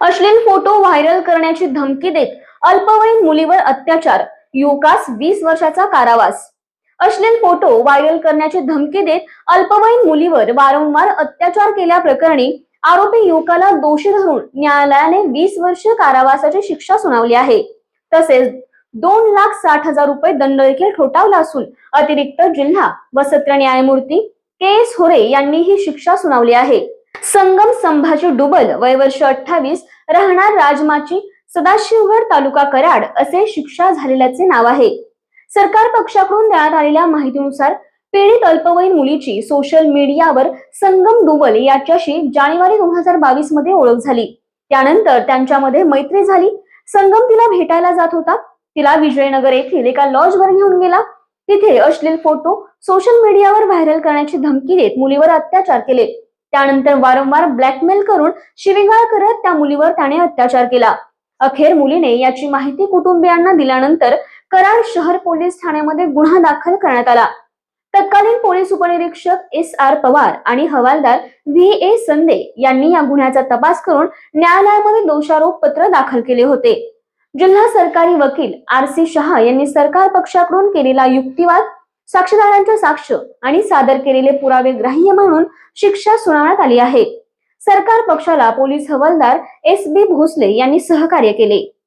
अश्लील photo viral करण्याची धमकी देत अल्पवयीन मुलीवर अत्याचार. युवकास वीस वर्षाचा कारावास. अश्लील फोटो व्हायरल करण्याची धमकी देत अल्पवयीन मुलीवर वारंवार अत्याचार केल्याप्रकरणी आरोपी युवकाला दोषी धरून न्यायालयाने वीस वर्ष कारावासाची शिक्षा सुनावली आहे. तसेच दोन लाख साठ हजार रुपये दंड देखील ठोठावला असून अतिरिक्त जिल्हा व सत्र न्यायमूर्ती के एस होरे यांनी ही शिक्षा सुनावली आहे. संगम संभाजी डुबल वय वर्ष अठ्ठावीस राहणार राजमाची सदाशिवगड तालुका कराड असे शिक्षा झालेल्याचे नाव आहे. सरकार पक्षाकडून देण्यात आलेल्या माहितीनुसार पीडित अल्पवयीन मुलीची सोशल मीडियावर संगम डुबल याच्याशी जानेवारी दोन हजार बावीसमध्ये ओळख झाली. त्यानंतर त्यांच्यामध्ये मैत्री झाली. संगम तिला भेटायला जात होता. तिला विजयनगर येथील एका लॉज वर घेऊन गेला. तिथे अश्लील फोटो सोशल मीडियावर व्हायरल करण्याची धमकी देत मुलीवर अत्याचार केले. त्यानंतर वारंवार ब्लॅकमेल करून शिवीगाळ करत त्या मुलीवर त्याने अत्याचार केला. अखेर मुलीने याची माहिती कुटुंबियांना दिल्यानंतर कराड शहर पोलीस ठाण्यामध्ये गुन्हा दाखल करण्यात आला. तत्कालीन पोलीस उपनिरीक्षक एस आर पवार आणि हवालदार व्ही ए संदे यांनी या गुन्ह्याचा तपास करून न्यायालयामध्ये दोषारोप पत्र दाखल केले होते. जिल्हा सरकारी वकील आर सी शहा यांनी सरकार पक्षाकडून केलेला युक्तिवाद साक्षीदारांच्या साक्ष आणि सादर केलेले पुरावे ग्राह्य म्हणून शिक्षा सुनावण्यात आली आहे. सरकार पक्षाला पोलीस हवालदार एस बी भोसले यांनी सहकार्य केले.